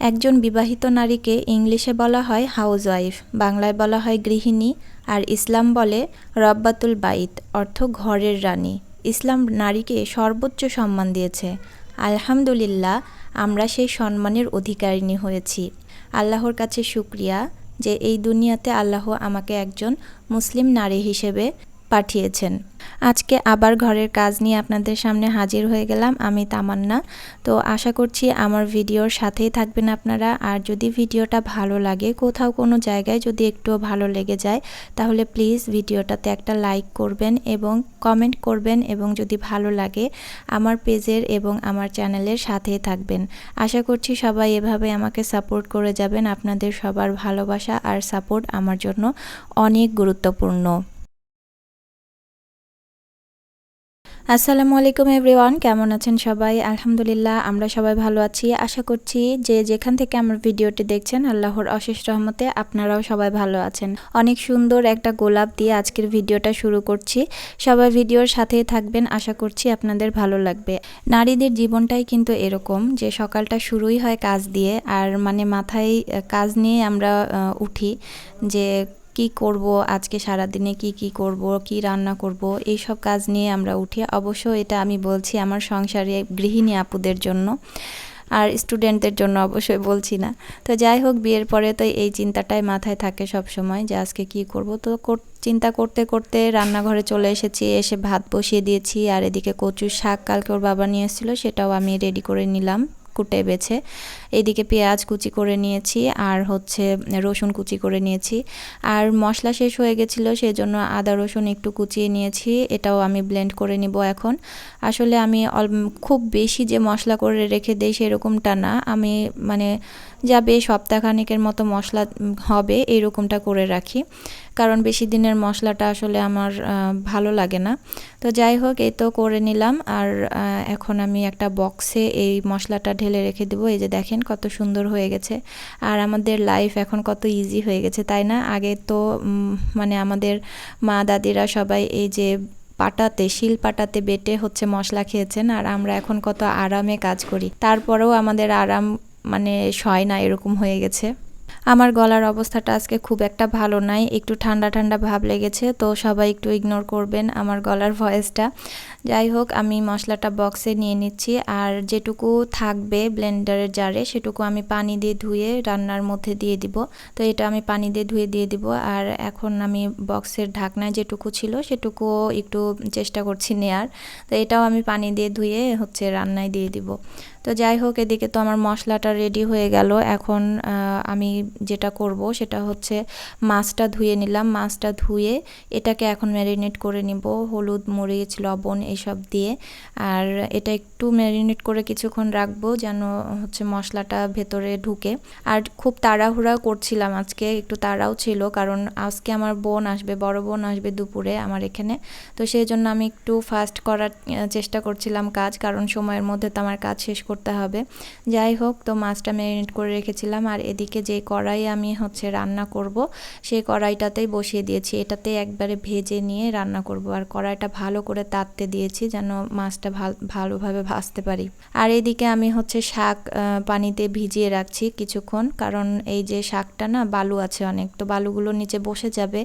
একজন বিবাহিত নারীকে ইংলিশে বলা হয় হাউস ওয়াইফ বাংলায় বলা হয় গৃহিণী, আর ইসলাম বলে রব্বাতুল বাইত, অর্থ ঘরের রানী। ইসলাম নারীকে সর্বোচ্চ সম্মান দিয়েছে। আলহামদুলিল্লাহ, আমরা সেই সম্মানের অধিকারিণী হয়েছি। আল্লাহর কাছে শুক্রিয়া যে এই দুনিয়াতে আল্লাহ আমাকে একজন মুসলিম নারী হিসেবে পাঠিয়েছেন। আজকে আবার ঘরের কাজ নিয়ে আপনাদের সামনে হাজির হয়ে গেলাম আমি তামান্না। তো আশা করছি আমার ভিডিওর সাথেই থাকবেন আপনারা। আর যদি ভিডিওটা ভালো লাগে, কোথাও কোনো জায়গায় যদি একটু ভালো লেগে যায়, তাহলে প্লিজ ভিডিওটাতে একটা লাইক করবেন এবং কমেন্ট করবেন এবং যদি ভালো লাগে, আমার পেজের এবং আমার চ্যানেলের সাথেই থাকবেন। আশা করছি সবাই এভাবে আমাকে সাপোর্ট করে যাবেন। আপনাদের সবার ভালোবাসা আর সাপোর্ট আমার জন্য অনেক গুরুত্বপূর্ণ। আসসালামু আলাইকুম এভরিওয়ান, কেমন আছেন সবাই? আলহামদুলিল্লাহ, আমরা সবাই ভালো আছি। আশা করছি যে যেখান থেকে আমার ভিডিওটি দেখছেন, আল্লাহর অশেষ রহমতে আপনারাও সবাই ভালো আছেন। অনেক সুন্দর একটা গোলাপ দিয়ে আজকের ভিডিওটা শুরু করছি। সবাই ভিডিওর সাথেই থাকবেন, আশা করছি আপনাদের ভালো লাগবে। নারীদের জীবনটাই কিন্তু এরকম যে সকালটা শুরুই হয় কাজ দিয়ে, আর মানে মাথায় কাজ নিয়ে আমরা উঠি যে কি করব, আজকে সারা দিনে কি কি করব, কি রান্না করব এই সব কাজ নিয়ে আমরা উঠি। অবশ্য এটা আমি বলছি আমার সংসারে গৃহিণী আপুদের জন্য, আর স্টুডেন্টদের জন্য অবশ্যই বলছি না। তো যাই হোক, বিয়ের পরে তো এই চিন্তাটাই মাথায় থাকে সব সময় যে আজকে কি করব। তো চিন্তা করতে করতে রান্নাঘরে চলে এসেছি, এসে ভাত বসিয়ে দিয়েছি, আর এদিকে কচুর শাক কালকে ওর বাবা নিয়ে এসেছিল, সেটাও আমি রেডি করে নিলাম। কুটে বেছে। এদিকে পেঁয়াজ কুচি করে নিয়েছি আর হচ্ছে রসুন কুচি করে নিয়েছি। আর মশলা শেষ হয়ে গেছিল সেই জন্য আদা রসুন একটু কুচিয়ে নিয়েছি। এটাও আমি ব্লেন্ড করে নিব এখন। আসলে আমি খুব বেশি যে মশলা করে রেখে দিই সেরকমটা না। আমি মানে যাবে, সপ্তাহখানিকের মতো মশলা হবে এরকমটা করে রাখি। কারণ বেশি দিনের মশলাটা আসলে আমার ভালো লাগে না। তো যাই হোক, এই তো করে নিলাম। আর এখন আমি একটা বক্সে এই মশলাটা ঢেলে রেখে দেবো। এই যে দেখেন কত সুন্দর হয়ে গেছে। আর আমাদের লাইফ এখন কত ইজি হয়ে গেছে, তাই না? আগে তো মানে আমাদের মা দাদিরা সবাই এই যে পাটাতে, শিল পাটাতে বেটে হচ্ছে মশলা খেয়েছেন। আর আমরা এখন কত আরামে কাজ করি। তারপরেও আমাদের আরাম মানে সয় না, এরকম হয়ে গেছে। আমার গলার অবস্থাটা আজকে খুব একটা ভালো নাই, একটু ঠান্ডা ঠান্ডা ভাব লেগেছে, তো সবাই একটু ইগনোর করবেন আমার গলার ভয়েসটা। যাই হোক, আমি মশলাটা বক্সে নিয়ে নিচ্ছি, আর যেটুকু থাকবে ব্লেন্ডারের জারে সেটুকু আমি পানি দিয়ে ধুয়ে রান্নার মধ্যে দিয়ে দিব। তো এটা আমি পানি দিয়ে ধুয়ে দিয়ে দিব, আর এখন আমি বক্সের ঢাকনায় যেটুকু ছিল সেটুকুও একটু চেষ্টা করছি নেয়ার। তো এটাও আমি পানি দিয়ে ধুয়ে হচ্ছে রান্নায় দিয়ে দিব। তো যাই হোক, এদিকে তো আমার মশলাটা রেডি হয়ে গেল। এখন আমি যেটা করব সেটা হচ্ছে মাছটা ধুয়ে নিলাম। মাছটা ধুয়ে এটাকে এখন ম্যারিনেট করে নিব। হলুদ, মরিচ, লবণ এইসব দিয়ে। আর এটা একটু ম্যারিনেট করে কিছুক্ষণ রাখব যেন হচ্ছে মশলাটা ভেতরে ঢুকে। আর খুব তাড়াহুড়া করছিলাম আজকে, একটু তাড়াও ছিল কারণ আজকে আমার বোন আসবে, বড় বোন আসবে দুপুরে আমার এখানে। তো সেই জন্য আমি একটু ফাস্ট করার চেষ্টা করছিলাম কাজ কারণ সময়ের মধ্যে তো আমার কাজ শেষ করতে হবে। যাই হোক, তো মাছটা ম্যারিনেট করে রেখেছিলাম। আর এদিকে যে কড়াই আমি হচ্ছে রান্না করব, সেই কড়াইটাতেই বসিয়ে দিয়েছি। এটাতে একবারে ভেজে নিয়ে রান্না করব। আর কড়াইটা ভালো করে তাততে দিয়েছি যেন মাছটা ভালোভাবে ভাজতে পারি। আর এদিকে আমি হচ্ছে শাক পানিতে ভিজিয়ে রাখছি কিছুক্ষণ। কারণ এই যে শাকটা না, বালু আছে অনেক। তো বালুগুলো নিচে বসে যাবে।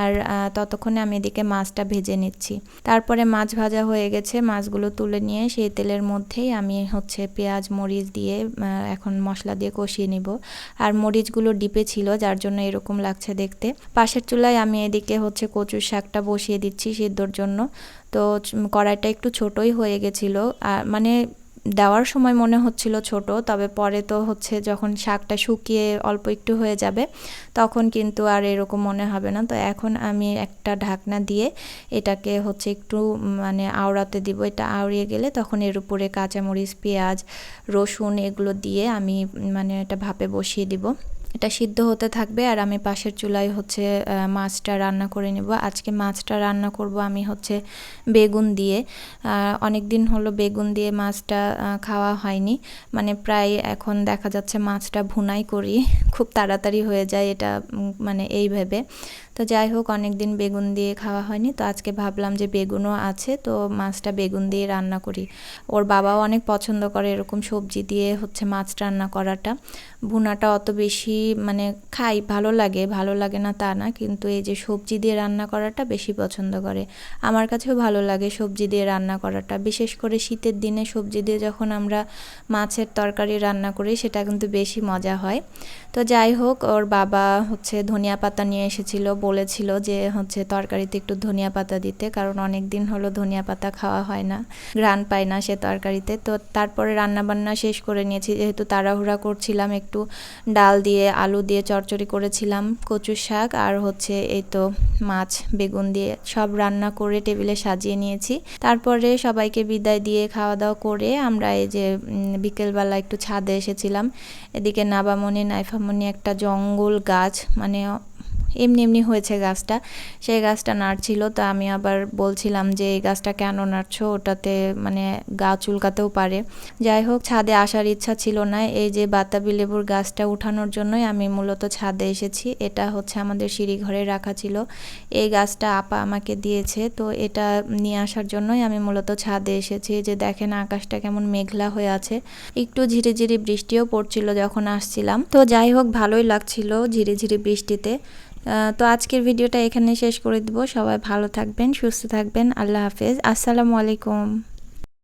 আর ততক্ষণে আমি এদিকে মাছটা ভেজে নিচ্ছি। তারপরে মাছ ভাজা হয়ে গেছে। মাছগুলো তুলে নিয়ে সেই তেলের মধ্যেই আমি হচ্ছে পেঁয়াজ, মরিচ দিয়ে এখন মশলা দিয়ে কষিয়ে নিব। আর মরিচগুলো ডিপে ছিল, যার জন্য এরকম লাগছে দেখতে। পাশের চুলায় আমি এদিকে হচ্ছে কচুর শাকটা বসিয়ে দিচ্ছি সিদ্ধর জন্য। তো কড়াইটা একটু ছোটই হয়ে গেছিল। আর মানে দেওয়ার সময় মনে হচ্ছিল ছোট, তবে পরে তো হচ্ছে যখন শাকটা শুকিয়ে অল্প একটু হয়ে যাবে, তখন কিন্তু আর এরকম মনে হবে না। তো এখন আমি একটা ঢাকনা দিয়ে এটাকে হচ্ছে একটু মানে আওড়াতে দিব। এটা আওড়িয়ে গেলে তখন এর উপরে কাঁচামরিচ, পেঁয়াজ, রসুন এগুলো দিয়ে আমি মানে এটা ভাপে বসিয়ে দিব। এটা সিদ্ধ হতে থাকবে আর আমি পাশের চুলায় হচ্ছে মাছটা রান্না করে নেব। আজকে মাছটা রান্না করব আমি হচ্ছে বেগুন দিয়ে। অনেক দিন হলো বেগুন দিয়ে মাছটা খাওয়া হয়নি। মানে প্রায় এখন দেখা যাচ্ছে মাছটা ভুনাই করি। খুব তাড়াতাড়ি হয়ে যায় এটা মানে এইভাবে তো যাই হোক অনেক দিন বেগুন দিয়ে খাওয়া হয়নি। তো আজকে ভাবলাম যে বেগুনও আছে, তো মাছটা বেগুন দিয়ে রান্না করি। ওর বাবাও অনেক পছন্দ করে এরকম সবজি দিয়ে হচ্ছে মাছ রান্না করাটা। ভুনাটা অত বেশি মানে খাই, ভালো লাগে ভালো লাগে না তা না, কিন্তু এই যে সবজি দিয়ে রান্না করাটা বেশি পছন্দ করে। আমার কাছেও ভালো লাগে সবজি দিয়ে রান্না করাটা। বিশেষ করে শীতের দিনে সবজি দিয়ে যখন আমরা মাছের তরকারি রান্না করি, সেটা কিন্তু বেশি মজা হয়। তো যাই হোক, ওর বাবা হচ্ছে ধনিয়া পাতা নিয়ে এসেছিল বলেছিল যে হচ্ছে তরকারিতে একটু ধনিয়া পাতা দিতে, কারণ অনেক দিন হলো ধনিয়া পাতা খাওয়া হয় না গ্রান পায় না সে তরকারিতে। তো তারপরে রান্না বান্না শেষ করে নিয়েছি, যেহেতু তাড়াহুড়া করছিলাম, একটু ডাল দিয়ে, আলু দিয়ে চচ্চড়ি করেছিলাম কচুর শাক, আর হচ্ছে এই তো মাছ, বেগুন দিয়ে সব রান্না করে টেবিলে সাজিয়ে নিয়েছি। তারপরে সবাইকে বিদায় দিয়ে খাওয়া দাওয়া করে আমরা এই যে বিকেলবেলা একটু ছাদে এসেছিলাম। এদিকে নাবামণি, নাইফামণি একটা জঙ্গল গাছ মানে এমনি এমনি হয়েছে গাছটা। সেই গাছটা নাড়ছিল, তো আমি আবার বলছিলাম যে, এই গাছটা কেন নাড়ছো? ওটাতে মানে গা চুলকাতেও পারে। যাই হোক, ছাদে আসার ইচ্ছা ছিল না। এই যে বাতাবি লেবুর গাছটা উঠানোর জন্যই আমি মূলত ছাদে এসেছি। এটা হচ্ছে আমাদের সিঁড়ি ঘরে রাখা ছিল। এই গাছটা আপা আমাকে দিয়েছে, তো এটা নিয়ে আসার জন্যই আমি মূলত ছাদে এসেছি। যে দেখেন, আকাশটা কেমন মেঘলা হয়ে আছে। একটু ঝিরিঝিরি বৃষ্টিও পড়ছিল যখন আসছিলাম। তো যাই হোক, ভালোই লাগছিল ঝিরিঝিরি বৃষ্টিতে। তো আজকের ভিডিওটা এখানে শেষ করে দিব। সবাই ভালো থাকবেন, সুস্থ থাকবেন। আল্লাহ হাফেজ। আসসালামু আলাইকুম।